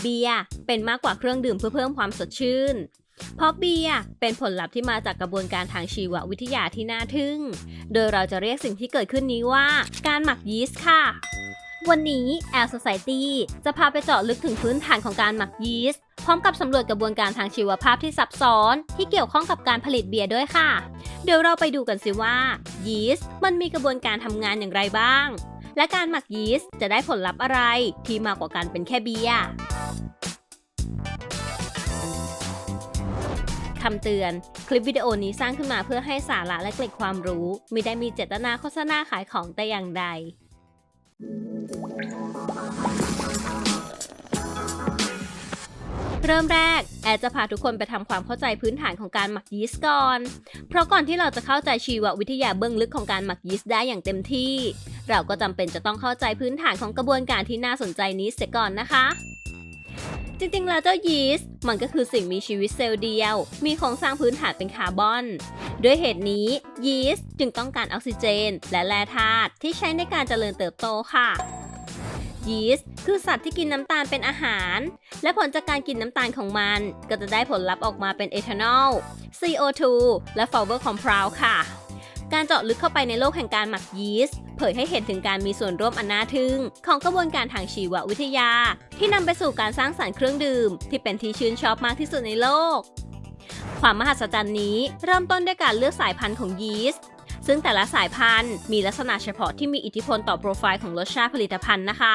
เบียร์เป็นมากกว่าเครื่องดื่มเพื่อเพิ่มความสดชื่น เพราะเบียร์เป็นผลลัพธ์ที่มาจากกระบวนการทางชีววิทยาที่น่าทึ่ง โดยเราจะเรียกสิ่งที่เกิดขึ้นนี้ว่า การหมักยีสต์ค่ะ วันนี้ Air Society จะพาไปเจาะลึกถึงพื้นฐานของการหมักยีสต์พร้อมกับสำรวจกระบวนการทางชีวภาพที่ซับซ้อน ที่เกี่ยวข้องกับการผลิตเบียร์ด้วยค่ะ เดี๋ยวเราไปดูกันสิว่ายีสต์มันมีกระบวนการทำงานอย่างไรบ้าง และการหมักยีสต์จะได้ผลลัพธ์อะไรที่มากกว่าการเป็นแค่เบียร์คำเตือน คลิปวิดีโอนี้สร้างขึ้นมาเพื่อให้สาระและเกล็ดความรู้ ไม่ได้มีเจตนาโฆษณาขายของแต่อย่างใด เริ่มแรก แอดจะพาทุกคนไปทำความเข้าใจพื้นฐานของการหมักยีสต์ก่อน เพราะก่อนที่เราจะเข้าใจชีววิทยาเบื้องลึกของการหมักยีสต์ได้อย่างเต็มที่ เราก็จำเป็นจะต้องเข้าใจพื้นฐานของกระบวนการที่น่าสนใจนี้เสียก่อนนะคะจริงๆ แล้วเจ้ายีสต์มันก็คือสิ่งมีชีวิตเซลล์เดียว มีโครงสร้างพื้นฐานเป็นคาร์บอน ด้วยเหตุนี้ยีสต์จึงต้องการออกซิเจน และแร่ธาตุที่ใช้ในการเจริญเติบโตค่ะ ยีสต์คือสัตว์ที่กินน้ำตาลเป็นอาหาร และผลจากการกินน้ำตาลของมัน ก็จะได้ผลลัพธ์ออกมาเป็นเอทานอล CO2 และ Flour Compound ค่ะ การเจาะลึกเข้าไปในโลกแห่งการหมักยีสต์เผยให้เห็นถึงการมีส่วนร่วมอันน่าทึ่ง ของกระบวนการทางชีววิทยา ที่นำไปสู่การสร้างสรรค์เครื่องดื่ม ที่เป็นที่ชื่นชอบมากที่สุดในโลก ความมหัศจรรย์นี้เริ่มต้นด้วยการเลือกสายพันธุ์ของยีสต์ ซึ่งแต่ละสายพันธุ์มีลักษณะเฉพาะที่มีอิทธิพลต่อโปรไฟล์ของรสชาติผลิตภัณฑ์นะคะ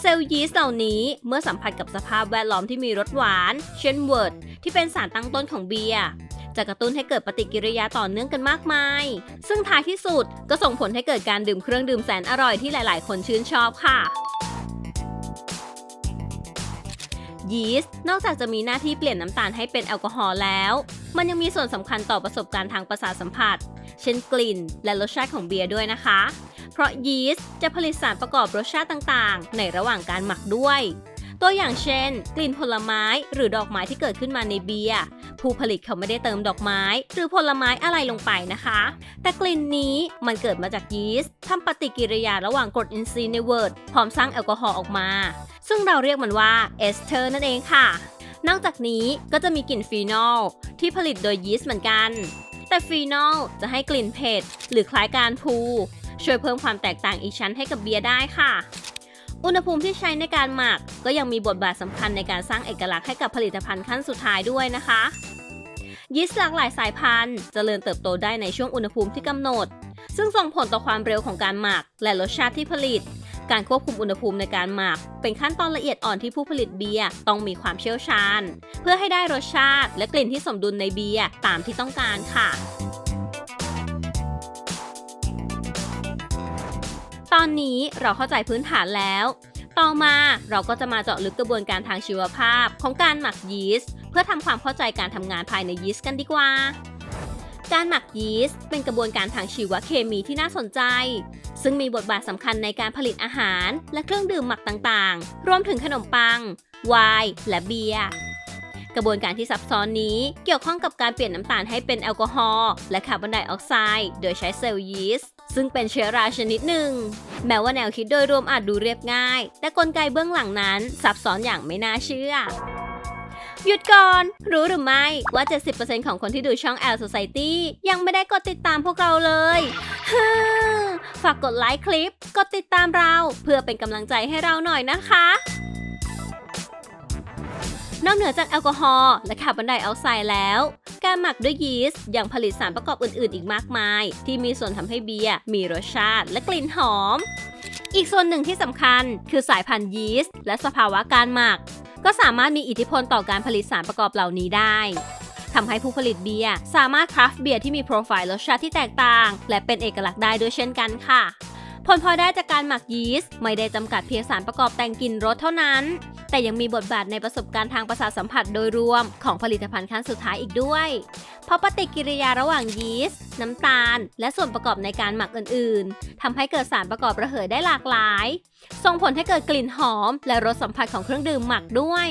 เซลล์ยีสต์เหล่านี้เมื่อสัมผัสกับสภาพแวดล้อมที่มีรสหวาน เช่นเวิร์ดที่เป็นสารตั้งต้นของเบียร์จะกระตุ้นให้เกิดปฏิกิริยาต่อเนื่องกันมากมาย ซึ่งท้ายที่สุดก็ส่งผลให้เกิดการดื่มเครื่องดื่มแสนอร่อยที่หลาย ๆ คนชื่นชอบค่ะ ยีสต์นอกจากจะมีหน้าที่เปลี่ยนน้ำตาลให้เป็นแอลกอฮอล์แล้ว มันยังมีส่วนสำคัญต่อประสบการณ์ทางประสาทสัมผัส เช่นกลิ่น และรสชาติของเบียร์ด้วยนะคะ เพราะยีสต์จะผลิตสารประกอบรสชาติต่างๆ ในระหว่างการหมักด้วย ตัวอย่างเช่น กลิ่นผลไม้หรือดอกไม้ที่เกิดขึ้นมาในเบียร์ ผู้ผลิตเขาไม่ได้เติมดอกไม้ หรือผลไม้อะไรลงไปนะคะ แต่กลิ่นนี้มันเกิดมาจากยีสต์ทำปฏิกิริยาระหว่างกรดอินทรีย์ในเวิร์ดพร้อมสร้างแอลกอฮอล์ออกมา ซึ่งเราเรียกมันว่าเอสเทอร์นั่นเองค่ะ นอกจากนี้ก็จะมีกลิ่นฟีนอลที่ผลิตโดยยีสต์เหมือนกัน แต่ฟีนอลจะให้กลิ่นเผ็ดหรือคล้ายการพูช่วยเพิ่มความแตกต่างอีกชั้นให้กับเบียร์ได้ค่ะ อุณหภูมิที่ใช้ในการหมักก็ยังมีบทบาทสำคัญในการสร้างเอกลักษณ์ให้กับผลิตภัณฑ์ขั้นสุดท้ายด้วยนะคะ ยีสต์หลากหลายสายพันธุ์จเจริญเติบโตได้ในช่วงอุณหภูมิที่กำหนด ซึ่งส่งผลต่อความเร็วของการหมัก และรสชาติที่ผลิต การควบคุมอุณหภูมิในการหมัก เป็นขั้นตอนละเอียดอ่อนที่ผู้ผลิตเบียร์ต้องมีความเชี่ยวชาญ เพื่อให้ได้รสชาติและกลิ่นที่สมดุลในเบียร์ตามที่ต้องการค่ะ ตอนนี้เราเข้าใจพื้นฐานแล้ว ต่อมาเราก็จะมาเจาะลึกกระบวนการทางชีวภาพของการหมักยีสต์เพื่อทำความเข้าใจการทำงานภายในยีสต์กันดีกว่า การหมักยีสต์เป็นกระบวนการทางชีวเคมีที่น่าสนใจ ซึ่งมีบทบาทสำคัญในการผลิตอาหารและเครื่องดื่มหมักต่างๆ รวมถึงขนมปัง ไวน์และเบียร์กระบวนการที่ซับซ้อนนี้เกี่ยวข้องกับการเปลี่ยนน้ำตาลให้เป็นแอลกอฮอล์และคาร์บอนไดออกไซด์โดยใช้เซลล์ยีสต์ ซึ่งเป็นเชื้อราชนิดหนึ่ง แม้ว่าแนวคิดโดยรวมอาจดูเรียบง่าย แต่กลไกเบื้องหลังนั้นซับซ้อนอย่างไม่น่าเชื่อ หยุดก่อน รู้หรือไม่ว่า 70%ของคนที่ดูช่อง L Society ยังไม่ได้กดติดตามพวกเราเลยฮ่าฝากกดไลค์คลิป กดติดตามเรา เพื่อเป็นกำลังใจให้เราหน่อยนะคะนอกเหนือจากแอลกอฮอล์และคาร์บอนไดออกไซด์แล้ว การหมักด้วยยีสต์ยังผลิตสารประกอบอื่น ๆ อีกมากมาย ที่มีส่วนทำให้เบียร์มีรสชาติและกลิ่นหอม อีกส่วนหนึ่งที่สำคัญคือสายพันธุ์ยีสต์และสภาวะการหมัก ก็สามารถมีอิทธิพลต่อการผลิตสารประกอบเหล่านี้ได้ทำให้ผู้ผลิตเบียร์สามารถคราฟต์เบียร์ที่มีโปรไฟล์รสชาติที่แตกต่าง และเป็นเอกลักษณ์ได้ด้วยเช่นกันค่ะ ผลพลอยได้จากการหมักยีสต์ไม่ได้จำกัดเพียงสารประกอบแต่งกลิ่นรสเท่านั้น แต่ยังมีบทบาทในประสบการณ์ทางประสาทสัมผัสโดยรวมของผลิตภัณฑ์ขั้นสุดท้ายอีกด้วย เพราะปฏิกิริยาระหว่างยีสต์ น้ำตาล และส่วนประกอบในการหมักอื่น ๆทำให้เกิดสารประกอบระเหยได้หลากหลาย ส่งผลให้เกิดกลิ่นหอม และรสสัมผัสของเครื่องดื่มหมักด้วย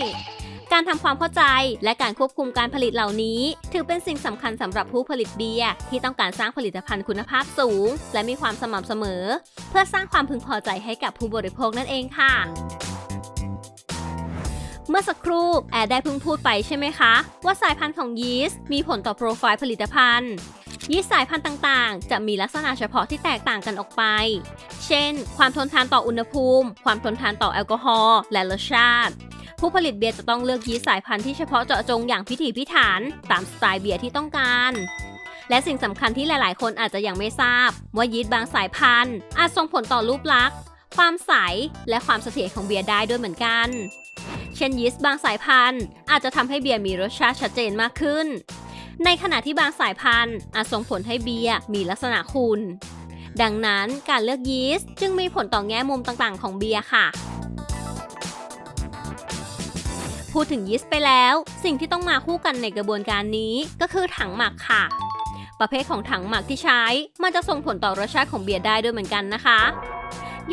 การทำความเข้าใจและการควบคุมการผลิตเหล่านี้ ถือเป็นสิ่งสำคัญสำหรับผู้ผลิตเบียร์ที่ต้องการสร้างผลิตภัณฑ์คุณภาพสูง และมีความสม่ำเสมอ เพื่อสร้างความพึงพอใจให้กับผู้บริโภคนั่นเองค่ะ เมื่อสักครู่แอดได้เพิ่งพูดไปใช่ไหมคะ ว่าสายพันธุ์ของยีสต์มีผลต่อโปรไฟล์ผลิตภัณฑ์ ยีสต์สายพันธุ์ต่างๆ จะมีลักษณะเฉพาะที่แตกต่างกันออกไป เช่น ความทนทานต่ออุณหภูมิ ความทนทานต่อแอลกอฮอล์และรสชาติผู้ผลิตเบียร์จะต้องเลือกยีสต์สายพันธุ์ที่เฉพาะเจาะจงอย่างพิถีพิถันตามสไตล์เบียร์ที่ต้องการ และสิ่งสำคัญที่หลายๆ คนอาจจะยังไม่ทราบ ว่ายีสต์บางสายพันธุ์ อาจส่งผลต่อรูปลักษณ์ ความใส และความเสถียรของเบียร์ได้ด้วยเหมือนกัน เช่นยีสต์บางสายพันธุ์ อาจจะทำให้เบียร์มีรสชาติชัดเจนมากขึ้น ในขณะที่บางสายพันธุ์ อาจส่งผลให้เบียร์มีลักษณะขุ่นดังนั้นการเลือกยีสต์จึงมีผลต่อแง่มุมต่างๆ ของเบียร์ค่ะ พูดถึงยีสต์ไปแล้ว สิ่งที่ต้องมาคู่กันในกระบวนการนี้ก็คือถังหมักค่ะ ประเภทของถังหมักที่ใช้มันจะส่งผลต่อรสชาติของเบียร์ได้ด้วยเหมือนกันนะคะ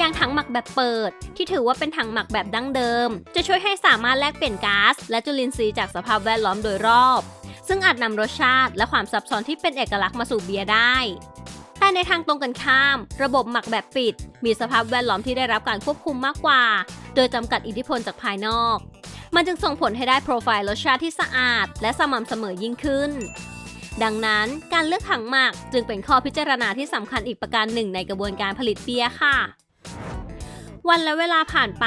ย่างถังหมักแบบเปิด ที่ถือว่าเป็นถังหมักแบบดั้งเดิม จะช่วยให้สามารถแลกเปลี่ยนก๊าซและจุลินทรีย์จากสภาพแวดล้อมโดยรอบ ซึ่งอาจนำรสชาติและความซับซ้อนที่เป็นเอกลักษณ์มาสู่เบียร์ได้แต่ในทางตรงกันข้าม ระบบหมักแบบปิด มีสภาพแวดล้อมที่ได้รับการควบคุมมากกว่า โดยจำกัดอิทธิพลจากภายนอก มันจึงส่งผลให้ได้โปรไฟล์รสชาติที่สะอาด และสม่ำเสมอยิ่งขึ้น ดังนั้นการเลือกถังหมักจึงเป็นข้อพิจารณาที่สำคัญอีกประการหนึ่งในกระบวนการผลิตเบียร์ค่ะ วันและเวลาผ่านไป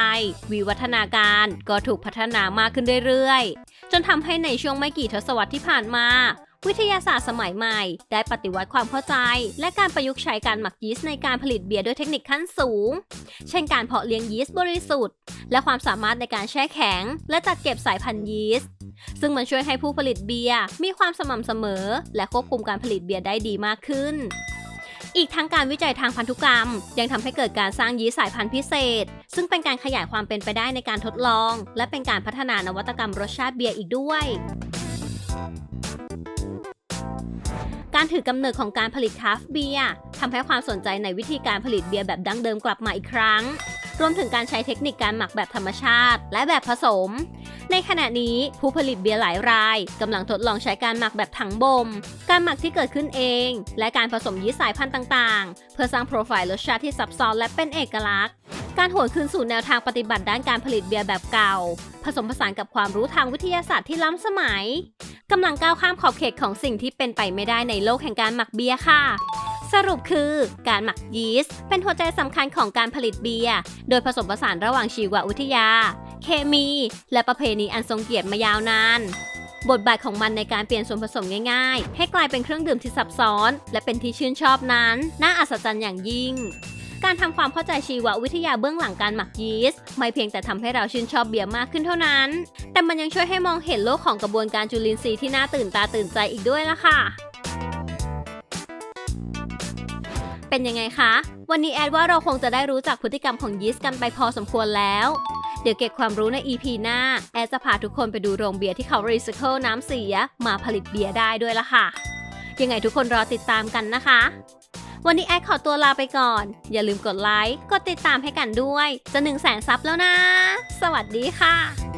วิวัฒนาการก็ถูกพัฒนามากขึ้นเรื่อยๆ จนทำให้ในช่วงไม่กี่ทศวรรษที่ผ่านมา วิทยาศาสตร์สมัยใหม่ ได้ปฏิวัติความเข้าใจ และการประยุกต์ใช้การหมักยีสต์ในการผลิตเบียร์ด้วยเทคนิคขั้นสูง เช่นการเพาะเลี้ยงยีสต์บริสุทธิ์ และความสามารถในการแช่แข็ง และจัดเก็บสายพันธุ์ยีสต์ซึ่งมันช่วยให้ผู้ผลิตเบียร์มีความสม่ำเสมอ และควบคุมการผลิตเบียร์ได้ดีมากขึ้น อีกทั้งการวิจัยทางพันธุกรรม ยังทำให้เกิดการสร้างยีสต์สายพันธุ์พิเศษ ซึ่งเป็นการขยายความเป็นไปได้ในการทดลอง และเป็นการพัฒนานวัตกรรมรสชาติเบียร์อีกด้วย การถือกำเนิดของการผลิตคราฟเบียร์ทำให้ความสนใจในวิธีการผลิตเบียร์แบบดั้งเดิมกลับมาอีกครั้ง รวมถึงการใช้เทคนิคการหมักแบบธรรมชาติ และแบบผสม ในขณะนี้ผู้ผลิตเบียร์หลายรายกำลังทดลองใช้การหมักแบบถังบ่ม การหมักที่เกิดขึ้นเอง และการผสมยีสต์สายพันธุ์ต่างๆ เพื่อสร้างโปรไฟล์รสชาติที่ซับซ้อนและเป็นเอกลักษณ์การหวนคืนสู่แนวทางปฏิบัติด้านการผลิตเบียร์แบบเก่า ผสมผสานกับความรู้ทางวิทยาศาสตร์ที่ล้ำสมัยกำลังก้าวข้ามขอบเขตของสิ่งที่เป็นไปไม่ได้ในโลกแห่งการหมักเบียร์ค่ะ สรุปคือ การหมักยีสต์เป็นหัวใจสำคัญของการผลิตเบียร์โดยผสมผสานระหว่างชีววิทยา เคมี และประเพณีอันทรงเกียรติมายาวนานบทบาทของมันในการเปลี่ยนส่วนผสมง่ายๆ ให้กลายเป็นเครื่องดื่มที่ซับซ้อน และเป็นที่ชื่นชอบนั้น น่าอัศจรรย์อย่างยิ่ง การทำความเข้าใจชีววิทยาเบื้องหลังการหมักยีสต์ไม่เพียงแต่ทำให้เราชื่นชอบเบียร์มากขึ้นเท่านั้น แต่มันยังช่วยให้มองเห็นโลกของกระบวนการจุลินทรีย์ที่น่าตื่นตาตื่นใจอีกด้วยล่ะค่ะ เป็นยังไงคะ วันนี้แอดว่าเราคงจะได้รู้จักพฤติกรรมของยีสต์กันไปพอสมควรแล้ว เดี๋ยวเก็บความรู้ใน EP หน้า แอดจะพาทุกคนไปดูโรงเบียร์ที่เขารีไซเคิลน้ำเสียมาผลิตเบียร์ได้ด้วยล่ะค่ะ ยังไงทุกคนรอติดตามกันนะคะ วันนี้แอดขอตัวลาไปก่อน อย่าลืมกดไลค์ กดติดตามให้กันด้วย จะ1 0 0 0 0แสนซับแล้วนะ สวัสดีค่ะ